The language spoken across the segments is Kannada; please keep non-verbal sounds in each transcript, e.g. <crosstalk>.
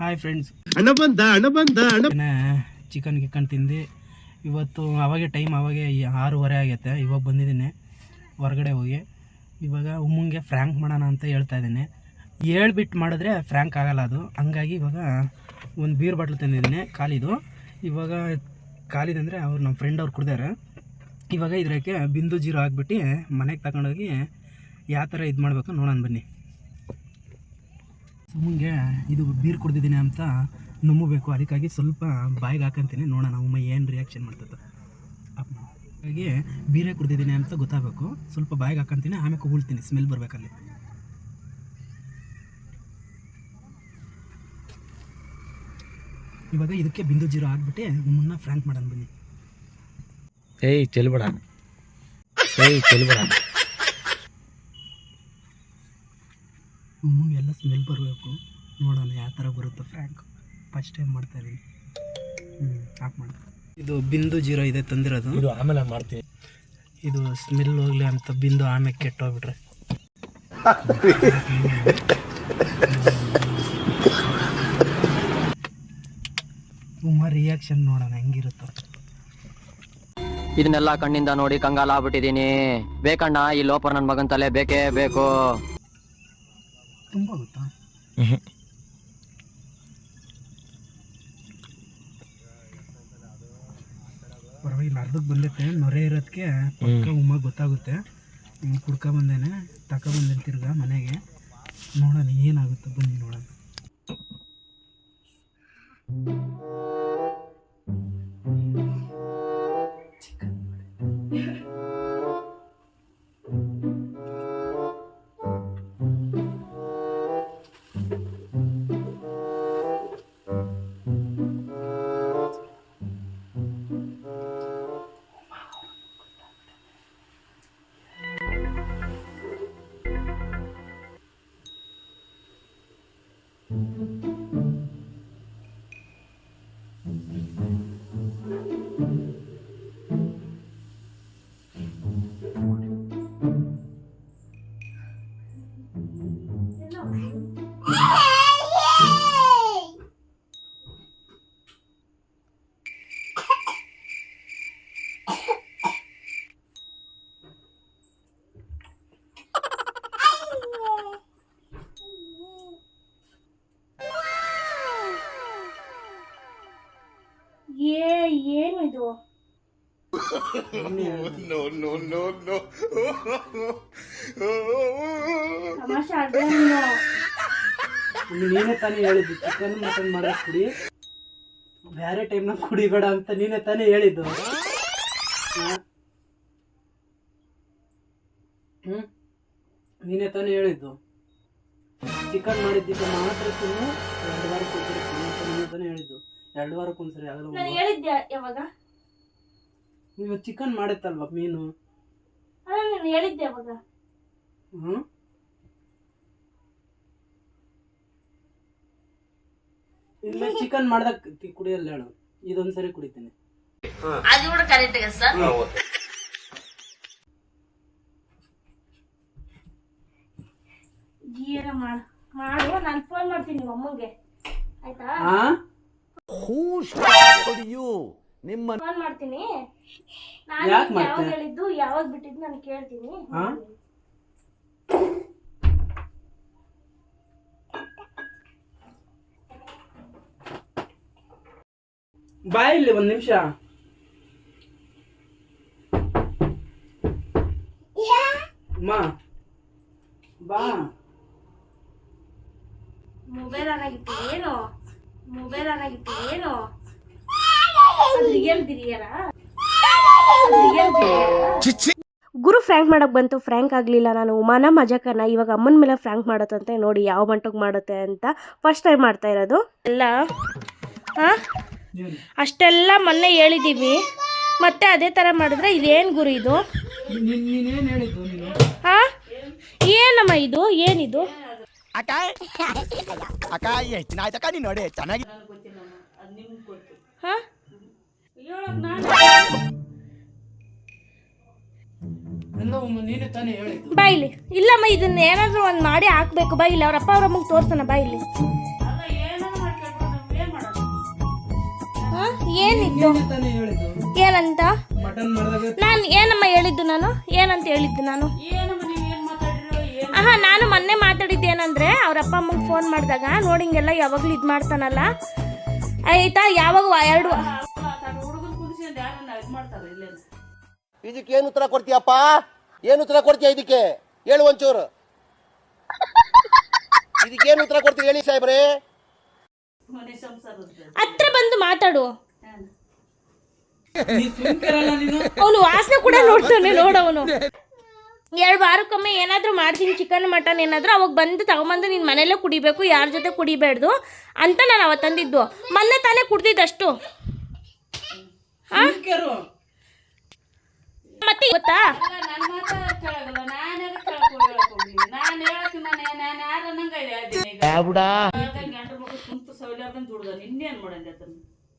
ಹಾಯ್ ಫ್ರೆಂಡ್ಸ್ ಅಣ್ಣ ಬಂದ ಅಣ್ಣ ಬಂದ ಚಿಕನ್ ಗಿಕನ್ ತಿಂದು. ಇವತ್ತು ಅವಾಗೆ ಟೈಮ್ ಅವಾಗೆ ಆರೂವರೆ ಆಗೈತೆ. ಇವಾಗ ಬಂದಿದ್ದೀನಿ ಹೊರಗಡೆ ಹೋಗಿ. ಇವಾಗ ಉಮ್ಮಂಗೆ ಫ್ರ್ಯಾಂಕ್ ಮಾಡೋಣ ಅಂತ ಹೇಳ್ತಾ ಇದ್ದೀನಿ. ಹೇಳ್ಬಿಟ್ಟು ಮಾಡಿದ್ರೆ ಫ್ರ್ಯಾಂಕ್ ಆಗಲ್ಲ ಅದು. ಹಂಗಾಗಿ ಇವಾಗ ಒಂದು ಬೀರ್ ಬಾಟ್ಲು ತಂದಿದ್ದೀನಿ ಖಾಲಿದು. ಇವಾಗ ಖಾಲಿದಂದರೆ ಅವ್ರು ನಮ್ಮ ಫ್ರೆಂಡ್ ಅವ್ರು ಕುಡ್ದಾರೆ. ಇವಾಗ ಇದಕ್ಕೆ ಬಿಂದು ಜೀರೋ ಹಾಕ್ಬಿಟ್ಟು ಮನೆಗೆ ತಗೊಂಡೋಗಿ ಯಾವ ಥರ ಇದು ಮಾಡಬೇಕು ನೋಡೋಣ ಬನ್ನಿ. ಸುಮ್ಮಂಗೆ ಇದು ಬೀರ್ ಕುಡ್ದಿದ್ದೀನಿ ಅಂತ ನುಮ್ಮಬೇಕು ಅದಕ್ಕಾಗಿ ಸ್ವಲ್ಪ ಬಾಯಿಗೆ ಹಾಕಂತೀನಿ. ನೋಡೋಣ ಉಮ್ಮ ಏನು ರಿಯಾಕ್ಷನ್ ಮಾಡ್ತದೆ ಹಾಗಾಗಿ ಬೀರೆ ಕುಡ್ದಿದ್ದೀನಿ ಅಂತ ಗೊತ್ತಾಗಬೇಕು. ಸ್ವಲ್ಪ ಬಾಯಿಗೆ ಹಾಕಂತೀನಿ, ಆಮೇಲೆ ಉಗುಳ್ತೀನಿ ಸ್ಮೆಲ್ ಬರಬೇಕಲ್ಲಿ. ಇವಾಗ ಇದಕ್ಕೆ ಬಿಂದು ಜೀರೋ ಹಾಕ್ಬಿಟ್ಟು ಉಮ್ಮನ್ನ ಫ್ರ್ಯಾಂಕ್ ಮಾಡೋಣ ಬನ್ನಿ. ಏಯ್, ಚೆಲ್ಬೇಡ. ಏಯ್, ಚೆಲ್ಬೇಡ. ಎಲ್ಲ ಸ್ಮೆಲ್ ಬರಬೇಕು. ನೋಡೋಣ ಯಾವ ಥರ ಬರುತ್ತೆ ಫ್ರ್ಯಾಂಕ್ ಫಸ್ಟ್ ಟೈಮ್ ಮಾಡ್ತಾ ಇದೀನಿ. ಹ್ಞೂ ಹಾಕ್ ಮಾಡಿ. ಇದು ಬಿಂದು ಜೀರೋ ಇದೆ ತಂದಿರೋದು. ಇದು ಆಮೇಲೆ ಮಾಡ್ತೀನಿ. ಇದು ಸ್ಮೆಲ್ ಹೋಗ್ಲಿ ಅಂತ ಬಿಂದು ಆಮೇಲೆ ಕೆಟ್ಟೋಗ್ಬಿಟ್ರೆ. ಉಮ್ಮ ರಿಯಾಕ್ಷನ್ ನೋಡೋಣ ಹೆಂಗಿರುತ್ತೋ. ಇದನ್ನೆಲ್ಲ ಕಣ್ಣಿಂದ ನೋಡಿ ಕಂಗಾಲ ಆಗ್ಬಿಟ್ಟಿದೀನಿ ಬೇಕಣ್ಣ ಈ ಲೋಪರ್ ನನ್ನ ಮಗನ ತಲೆ ಬೇಕೇ ಬೇಕು. ತುಂಬ ಗೊತ್ತಾ? ಪರವಾಗಿಲ್ಲ ಅರ್ಧಕ್ಕೆ ಬಂದೈತೆ ನೊರೆ ಇರೋದಕ್ಕೆ ಪಕ್ಕ ಉಮ್ಮ ಗೊತ್ತಾಗುತ್ತೆ. ಕುಡ್ಕೊ ಬಂದೇನೆ ತಗೊಬಂದೇನೆ ಬಂದಿರ್ತಿರ್ಗ ಮನೆಗೆ. ನೋಡೋಣ ಏನಾಗುತ್ತೆ ಬನ್ನಿ ನೋಡೋಣ. ಏ <laughs> ತಮಾಷೆ ಆಡ್ಬೇಡ ನೀನು. ನೀನೇ ತಾನೇ ಹೇಳಿದ್ದು ಚಿಕನ್ ಮಟನ್ ಮಾಡೋದು ಕುಡಿ. ಬೇರೆ ಟೈಮ್ನಾಗ ಕುಡಿಬೇಡ ಅಂತ ನೀನೇ ತಾನೇ ಹೇಳಿದ್ದು. ಹ್ಮ್? ನೀನೇ ತಾನೇ ಹೇಳಿದ್ದು. ಚಿಕನ್ ಮಾಡಿದ್ದಕ್ಕೆ ಮಾತ್ರ ತಿನ್ನು ಎರಡು ವಾರಕ್ಕೆ ಒಂದ್ಸರಿ ತಿನ್ನು ಅಂತ ನೀನೇ ತಾನೇ ಹೇಳಿದ್ದು. ಎರಡು ವಾರಕ್ಕೆ ಒಂದ್ಸರಿ ಆಗಲ್ಲ ನಾನು ಹೇಳಿದ್ದೆ ಯಾವಾಗ? ನೀವು ಚಿಕನ್ ಮಾಡುತ್ತಲ್ವ ಮೀನು? ಅಲ್ಲ ನಾನು ಹೇಳಿದ್ದೆ ಅವಾಗ. ಹ್ಞೂ ಇಲ್ಲ ಚಿಕನ್ ಮಾಡ್ದಾಗ ಕುಡಿಯಲ್ಲ ಹೇಳು. ಇದೊಂದ್ಸರಿ ಕುಡಿತೀನಿ. ಏನ ಮಾಡು ಮಾಡು ನಾನು ಫೋನ್ ಮಾಡ್ತೀನಿ ನಿಮ್ಮ ಅಮ್ಮಂಗೆ ಆಯ್ತಾ? ಹಾ? ಫೋನ್ ಮಾಡ್ತೀನಿ. ನಾನು ಯಾಕ್ ಯಾವಾಗ ಹೇಳಿದ್ದು ಯಾವಾಗ ಬಿಟ್ಟಿದ್ದು ನಾನು ಕೇಳ್ತೀನಿ. ಹಾ? ಬಾ ಇಲ್ಲಿ ಒಂದ್ ನಿಮಿಷ. ಅಮ್ಮ ಬಾ. ಗುರು ಫ್ರ್ಯಾಂಕ್ ಮಾಡಕ್ ಬಂತು ಫ್ರ್ಯಾಂಕ್ ಆಗಲಿಲ್ಲ ನಾನು. ಉಮಾನ ಮಜಾಕನ ಇವಾಗ ಅಮ್ಮನ ಮೇಲೆ ಫ್ರ್ಯಾಂಕ್ ಮಾಡತ್ತಂತೆ ನೋಡಿ ಯಾವ ಮಟ್ಟಕ್ಕೆ ಮಾಡುತ್ತೆ ಅಂತ ಫಸ್ಟ್ ಟೈಮ್ ಮಾಡ್ತಾ ಇರೋದು. ಎಲ್ಲ ಹಾಂ? ಅಷ್ಟೆಲ್ಲ ಮೊನ್ನೆ ಹೇಳಿದ್ದೀವಿ ಮತ್ತೆ ಅದೇ ಥರ ಮಾಡಿದ್ರೆ ಇದೇನು ಗುರು ಇದು? ಹಾಂ? ಏನಮ್ಮ ಇದು? ಏನಿದು? ಅಕ್ಕ ಬಾಯಿಲಿ ಇಲ್ಲಮ್ಮ ಇದನ್ನ ಏನಾದ್ರೂ ಒಂದು ಮಾಡಿ ಹಾಕ್ಬೇಕು. ಬಾಯಿಲಿ ಇಲ್ಲಿ ಅವ್ರ ಅಪ್ಪ ಅವ್ರ ಅಮ್ಮಗೆ ತೋರ್ಸೋಣ. ಬಾಯಿಲಿ ಏನಿತ್ತು? ಏನಂತ? ಮಟನ್ ನಾನು ಏನಮ್ಮ ಹೇಳಿದ್ದು ನಾನು? ಏನಂತ ಹೇಳಿದ್ದು ನಾನು? ಏನಮ್ಮ ನಾನು ಮೊನ್ನೆ ಮಾತಾಡಿದ್ದು ಏನಂದ್ರೆ ಅವ್ರ ಅಪ್ಪ ಫೋನ್ ಮಾಡಿದಾಗ ನೋಡಿಂಗೆಲ್ಲ ಯಾವಾಗಲೂ ಇದು ಮಾಡ್ತಾನಲ್ಲ? ಆಯ್ತಾ? ಯಾವಾಗ ಎರಡು ಇದಕ್ಕೆ ಏನು ಉತ್ತರ ಕೊಡ್ತೀಯಪ್ಪ? ಏನು ಉತ್ತರ ಕೊಡ್ತೀಯ ಇದಕ್ಕೆ? ಹೇಳು ಒಂಚೂರು. ಇದಕ್ಕೆ ಏನು ಉತ್ತರ ಕೊಡ್ತೀಯ ಹೇಳಿ ಸಾಹೇಬ್ರೆ? ಹತ್ರ ಬಂದು ಮಾತಾಡು. ನೀ ಸುಮ್ಕಿರಲ್ಲ ನೀನು? ಅವನು ವಾಸನೆ ಕೂಡ ನೋಡ್ತಾನೆ ನೋಡವನು. ಎರಡು ವಾರಕ್ಕೊಮ್ಮೆ ಏನಾದರೂ ಮಾಡ್ತೀನಿ ಚಿಕನ್ ಮಟನ್ ಏನಾದರೂ ಅವಾಗ ಬಂದು ತಗೊಂಬಂದು ನಿನ್ನ ಮನೆಯಲ್ಲೇ ಕುಡಿಬೇಕು ಯಾರ ಜೊತೆ ಕುಡಿಬೇಡ್ದು ಅಂತ ನಾನು ಅವತ್ತಂದಿದ್ದು ಮೊನ್ನೆ ತಾನೇ ಕುಡ್ದಿದ್ದಷ್ಟು. ಮತ್ತೆ ಗೊತ್ತಾ?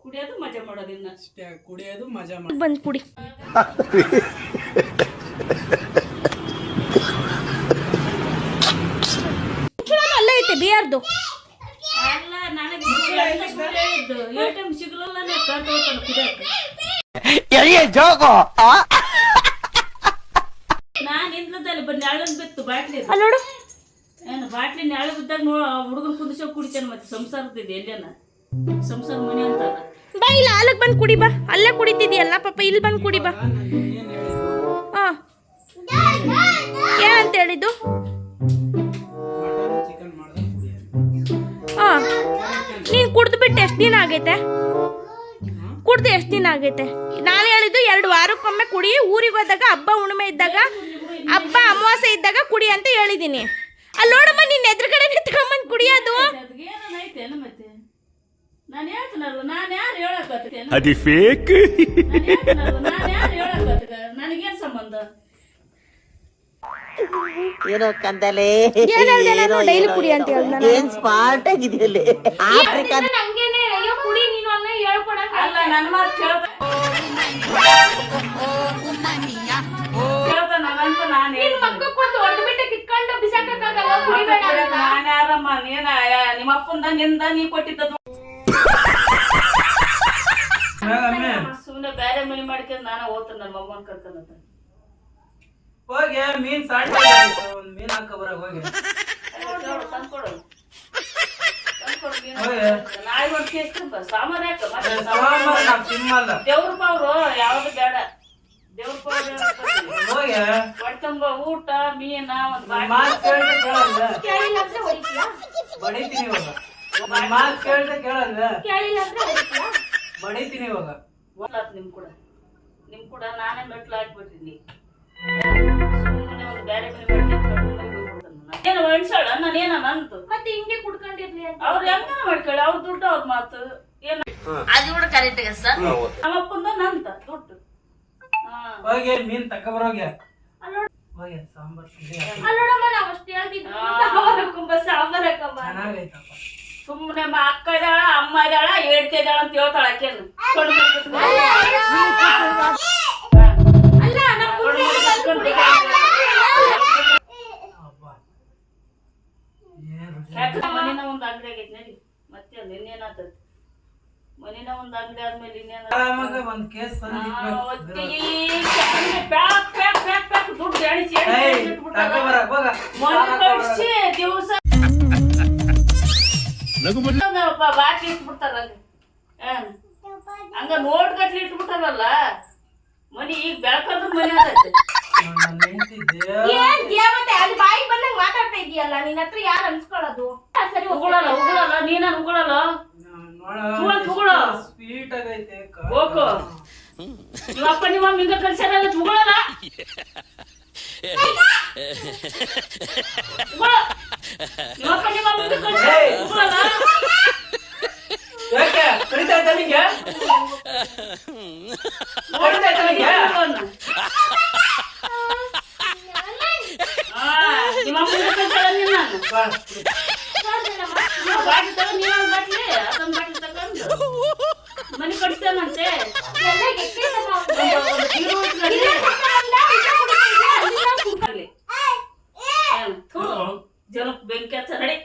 ಕುಡಿಯೋದು ಮಜಾ ಮಾಡೋದು ಇನ್ನ ಅಷ್ಟೇ ಕುಡಿಯೋದು ಮಜಾ ಮಾಡಿ ಬಂದು ಕುಡಿ. <laughs> ಅಲ್ಲೇ ಐತೆ ಬಿಯರ್ದು ಅಲ್ಲ ನನಗೆ ಹೇಳಿದ್ದು. ಎ ಟಿ ಎಂ ಸಿಗ್ಲಲ್ಲ ಕುಡಿಯಕ್ಕೆ ನಾನು ಇಂದ್ರದಲ್ಲಿ ಬಂದು ನೆಳಗ್ ಬಿತ್ತು ಬಾಟ್ಲಿ ನೋಡು. ಏನು ಬಾಟ್ಲಿ ನೆಳ ಬಿದ್ದಾಗ ನೋ ಹುಡುಗನ ಕುದಿಸೋ ಕುಡಿತೇನೆ ಮತ್ತೆ ಸಂಸಾರದಿದೆ ಎಲ್ಲೇನ ಸಂಸಾರ ಮನೆ ಅಂತ ಬಾ ಇಲ್ಲ ಅಲ್ಲಕ್ ಬಂದು ಕುಡಿ ಬಾ. ಅಲ್ಲೇ ಕುಡಿತಿದ್ಯಲ್ಲ ಪಾಪ ಇಲ್ಲಿ ಬಂದು ಕುಡಿ ಬಾ. ಹಾಂ ಏನಂತ ಹೇಳಿದ್ದು? ನೀನು ಕುಡ್ದು ಬಿಟ್ಟು ಎಷ್ಟು ದಿನ ಆಗೈತೆ? ಕುಡ್ದು ಎಷ್ಟು ದಿನ ಆಗೈತೆ? ನಾನು ಹೇಳಿದ್ದು ಎರಡು ವಾರಕ್ಕೊಮ್ಮೆ ಕುಡಿ ಊರಿಗೆ ಹೋದಾಗ ಹಬ್ಬ ಹುಣ್ಣಿಮೆ ಇದ್ದಾಗ ಹಬ್ಬ ಅಮಾವಾಸ್ಯೆ ಇದ್ದಾಗ ಕುಡಿ ಅಂತ ಹೇಳಿದ್ದೀನಿ ಅಲ್ಲಿ ನೋಡಮ್ಮ ನಿನ್ನ ಎದುರುಗಡೆ ನಿಂತ್ಕೊಂಬಂದು ಕುಡಿಯೋದು ಅದು. ಫೇಕ್ <laughs> ನಾನು ಹೇಳ್ತೀನಲ್ಲ ನಾನು ಯಾರು ಹೇಳಕತ್ತ ನನಗೇನು ಸಂಬಂಧ? ಏನೋ ಕಂದಲೆ ಏನ್ ಹೇಳ್ದೆ ನಾನು ಡೈಲಿ ಕುಡಿ ಅಂತ. ಏನ್. ಸ್ಮಾರ್ಟ್ ಆಗಿದೆಯಲ್ಲಿ ನಿಮ್ಮ ಅಪ್ಪಂದ ನಿಂದ ನೀ ಕೊಟ್ಟಿದ್ದು ಸುಮ್ಮನೆ ಬೇರೆ ಮನೆ ಮಾಡ್ಕೊಂಡು ನಾನು ಹೋಗ್ತೇನೆ ನನ್ನ ಮಗನ್ ಕರ್ಕೊಂಡ ಹೋಗಿ ಮೀನ್ ಸಾಟ್ ಒಂದ್ ಮೀನ್ ಹಾಕ ಬರಕ್ ಹೋಗಿ. ತಂದ್ಕೊಡು ಹೋಗಿ. ನಾಯಿ ಒಂದು ಕೇಸ್ ಸಾಮಾನು ಯಾಕ ಮತ್ತೆ ಸಾಂಬಾರ್ ನಾವ್ ತಿನ್ನಲ್ಲ. ದೇವ್ರ ಪಾವ್ರು ಯಾವ್ದು ಬೇಡ ದೇವ್ರ ಪಾವ್ರು ಹೋಗಿ. ಹೊಟ್ಟೆಂಬ ಊಟ ಮೀನ ಒಂದ್ ಮಾತ್ ಕೇಳ್ದೆ ಕೇಳಲ್ಲ ಕೇಳಿಲ್ಲ ಅಂದ್ರೆ ಹೊಡಿತೀಯಾ? ಬಡಿತೀನಿ ಇವಾಗ. ನನ್ ಮಾತ್ ಕೇಳಿದ್ರೆ ಕೇಳಲ್ಲ ಕೇಳಿಲ್ಲ ಅಂದ್ರೆ ಹೊಡಿತೀಯಾ? ಬಡಿತೀನಿ ಇವಾಗ. ನಿಮ್ ಕೂಡ. ನಿಮ್ ಕೂಡ ನಾನೇ ಮೆಟ್ಲು ಹಾಕ್ಬಿಟ್ಟಿನಿ ಸುಮ್ಮನೆ ಒಂದು ಬೇರೆ ಮನೆ ಮಾಡ್ಕೊಂಡು ಏನು ಒಣಸಾಳ ನಾನು ಏನ ನಂತು ಮತ್ತೆ ಹಿಂಗೆ ಕುಡ್ಕೊಂಡಿರ್ಲಿ ಅವ್ರು ಹೆಂಗ ಮಾಡ್ಕೊಳ್ಳಿ? ಅವ್ರ ದುಡ್ಡು ಅವ್ರ ಮಾತು. ಏನ. ಅದು ಕೂಡ ಕರೆಕ್ಟ್ ಸರ್. ನಮ್ಮಪ್ಪಂದ ನಂತ ದುಡ್ಡು. ಹೋಗಿ ಮೀನ್ ಹೋಗಿ ಸಾಂಬಾರ್ ನಾವು ಅಷ್ಟು ಹೇಳ್ತಿದ್ವಿ. ಸಾಂಬಾರ್ ಹಾಕೊಂಬ ಸಾಂಬಾರ್ ಹಾಕೊಂಬ ಚೆನ್ನಾಗೈತಪ್ಪ. ಸುಮ್ಮನೆ ಅಕ್ಕ ಇದ್ದಾಳ ಅಮ್ಮ ಇದ್ದಾಳ ಹೇಳ್ತಿದ್ದಾಳ ಅಂತ ಹೇಳ್ತಾಳ ಆಕೆನು ಅಲ್ಲ ನಮ್ಮ ಮುಂದೆ ಬಂದು ಕುಡಿ. ಅಬ್ಬಾ. ಏನ್ ರುಚಿ. ಮನಿನ ಒಂದ್ ಅಂಗಡಿ ಆಗೈತಿ ನಡಿ. ಮತ್ತೆ ಇನ್ನೇನಾತದ? ಮನಿನ ಒಂದ್ ಅಂಗಡಿ ಆದ್ಮೇಲೆ ಇನ್ನೇನ ಆರಾಮಾಗ ಒಂದ್ case pack pack pack pack ದುಡ್ಡು ಎಣಿಸಿ ಎಣಿಸಿ ಕಳ್ಸಿ ದಿವಸ ಬಾಟ್ಲಿ ಇಟ್ಬಿಡ್ತಾರ ಹಂಗ ನೋಟ್ ಗಟ್ಲಿ ಇಟ್ಬಿಟ್ಟಾರಲ್ಲ. ಮನಿ ಈಗ ಬೆಳಕಂದ್ರ ಮನಿ ಆಗತ್ತೆ ನನ್ನ ಹೆಂಡ್ತಿ ಏನ್ ದೇವತೆ ಅಲ್ಲಿ ಬಾಯಿಗೆ ಬಂದಂಗ ಮಾತಾಡ್ತಾ ಇದೀಯಲ್ಲ? ನಿನ್ನ ಹತ್ರ ಯಾರು ಅನ್ಸ್ಕೊಳ್ಳೋದು? ಉಗುಳಲ್ಲ ಉಗುಳಲ್ಲ ನೀನ ಉಗುಳಲ್ಲ ತುಳು. ಸ್ವೀಟ್ ಆಗೈತೆ ನಿಮ್ಮಪ್ಪ ನಿಮ್ಮ ಹಿಂಗ ಉಗುಳಲ್ಲ ನಿಮ್ಮ ಹಿಂಗ ಕಲ್ಸ್ಯಾರ ಏಯ್. ಉಗುಳಲ್ಲ ಯಾಕೆ? ಕಡಿತಾ ಇದ್ದ ನಿಂಗೆ? ಕಡಿತಾ ಇದ್ದ ನಿಂಗೆ ಆ, ನಿಮ್ಮ ಅಮ್ಮ ಹಿಂಗ ಕಲ್ಸ್ಯಾರ ನಿನ್ನ ಬಾ. ಬಾಟ್ಲಿ ತಗೊಂಡು ನೀನು ಒಂದು ಬಾಟ್ಲಿ ಅದೊಂದು ಬಾಟ್ಲಿ ತಗೊಂಡು ಮನೆ ಕಟ್ಸ್ತೇನಂತೆ ಎಲ್ಲ ಎಕ್ಕೆದಮ್ಮ ಅವ್ನು. ಒಂದು- ಒಂದು ಬೀರು ಇಟ್ಕೊಳ್ಳಿ. ಇಲ್ಲ ಕುಡ್ಕೊಂಡ, ಇಲ್ಲ ಕುಡ್ಕೊಂಡ, ಅಲ್ಲಿಂದ ಕುಡ್ಕೊಂಡ. ಬರ್ಲಿ. ಏನು? ಥು, ಜನಕ್ಕೆ ಬೆಂಕಿ ಹಚ್ಚ ನಡಿ.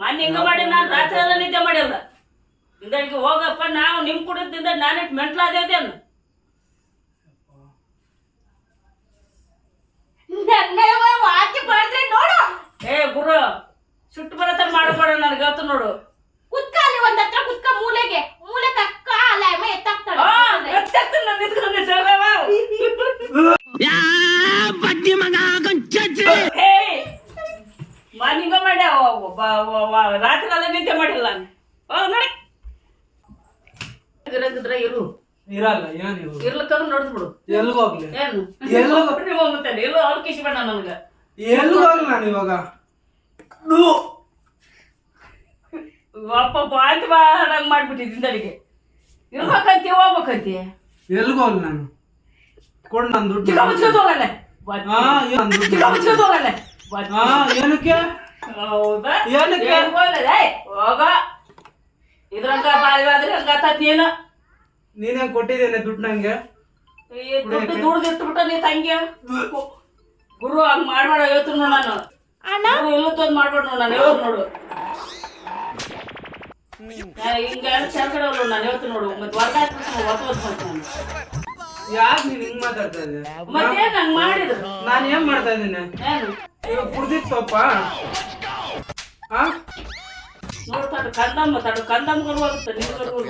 ಮೊನ್ನೆ ಹಿಂಗ ಮಾಡಿ ನಾನು ರಾತ್ರಿ ಎಲ್ಲ ನಿದ್ದೆ ಮಾಡಿಲ್ಲ ಹೋಗಪ್ಪ ನಾವು ನಿಮ್ ಕುಡಿದಿಂದ ನಾನೇ ನೋಡು ಏ ಗುರು ಸುಟ್ಟು ಬರತ್ತ ಮಾಡಬೇಡ ನನಗೆ ಗೊತ್ತು ನೋಡು ಕುತ್ಕ ಅಲ್ಲಿ ಒಂದ್ ಕುತ್ಕ ಮೂಲೆಗೆ ಮೂಲೆ ಅಲ್ಲ ರಾತ್ರಿ ನಿದ್ದೆ ಮಾಡಿಲ್ಲ ಇರಂಗಿದ್ರೆ ಇರು. ಇರಲ್ಲ ಏನಿರು ಇರ್ಲಿಕ್ಕಂದ್ರೆ ನೋಡಿದ್ಬಿಡು ಎಲ್ಗೋಗ್ಲಿ ಏನು? ಎಲ್ಲೋ ನೀವು ಹೋಗ್ತಾನೆ ಎಲ್ಲೋ ಅವ್ರು ಕಿಸಿ ಬೇಡ ನನಗೆ. ಎಲ್ಗೋಗ್ಲಿ ನಾನು ಇವಾಗ? ಅಪ್ಪ ಬಾಂತಿ ಬಾಡಂಗ್ ಮಾಡ್ಬಿಟ್ಟಿದ್ದೀನಿ ಇರ್ಬೇಕಂತಿ ಹೋಗ್ಬೇಕಂತಿ. ಎಲ್ಗೋಗ್ಲಿ ನಾನು. ಕೊಡ್ ನನ್ ದುಡ್ಡು ಚಿಕ್ಕ ಮುಚ್ಕೋದು ಹೋಗಲ್ಲ ಹಾ ನನ್ ದುಡ್ಡು ಚಿಕ್ಕ ಹೋಗಲ್ಲ ಹಾ ಏನಕ್ಕೆ? ಹೌದಾ? ಏನಕ್ಕೆ? ಏನ್ ಹೋಗಲ್ಲ ಹೋಗ. ಇದ್ರಂಗ ಬಾಳಿ ಆದ್ರೆ ಹಂಗಾತ ನೀನು. ನೀನೇ ಕೊಟ್ಟಿದ್ದೇನೆ ದುಡ್ಡು ನಂಗೆ? ಈ ದುಡ್ಡು ದುಡ್ದಿಟ್ಬಿಟ್ಟ ನೀ ತಂಗಿ ಗುರು ಹಂಗ್ ಮಾಡ್ಬೇಡ ಹೇಳ್ತೀನಿ ನೋಡು ನಾನು. ಅಣ್ಣ? ಇಲ್ಲತ್ತೊಂದು ಮಾಡ್ಬೇಡ ನೋಡು ನಾನು ಹೇಳ್ತೀನಿ ನೋಡು. ಹಿಂಗ ಚರ್ಕಡೆ ನಾನು ಹೇಳ್ತೀನಿ ನೋಡು ಮತ್ತೆ ವರ್ಗ ಹಾಕ್ಬಿಟ್ಟು ಹೊತ್ತು ಹೊತ್ತು ಮಾಡ್ತೀನಿ ನಾನು ಯಾಕೆ ನೀನು ಹಿಂಗ್ ಮಾತಾಡ್ತಾ ಇದ್ದೆ ಮತ್ತೇನ್ ಹಂಗ್ ಮಾಡಿದ್ರು? ನಾನು ಏನ್ ಮಾಡ್ತಾ ಇದ್ದೀನಿ ಏನು ಇವಾಗ ಕುಡ್ದಿತ್ತಪ್ಪ ಹಾ ನೋಡ್ತಾಡು ಕಂದಮ್ಮ ತಡು ಕಂದಮ್ಮಗಳು ಹೋಗುತ್ತೆ ನಿಮ್ಗಳು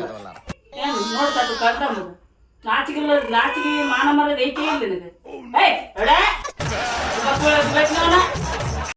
ಏನು ನೋಡ್ತಾಡು ಕಂದಮ್ಮ ನಾಚಿಗಿಲ್ಲ ನಾಚಿಗೆ ಮಾನ ಮರದ ಐತೆ ಇಲ್ಲ ನಿನಗೆ ಏಯ್ ಎಡೆ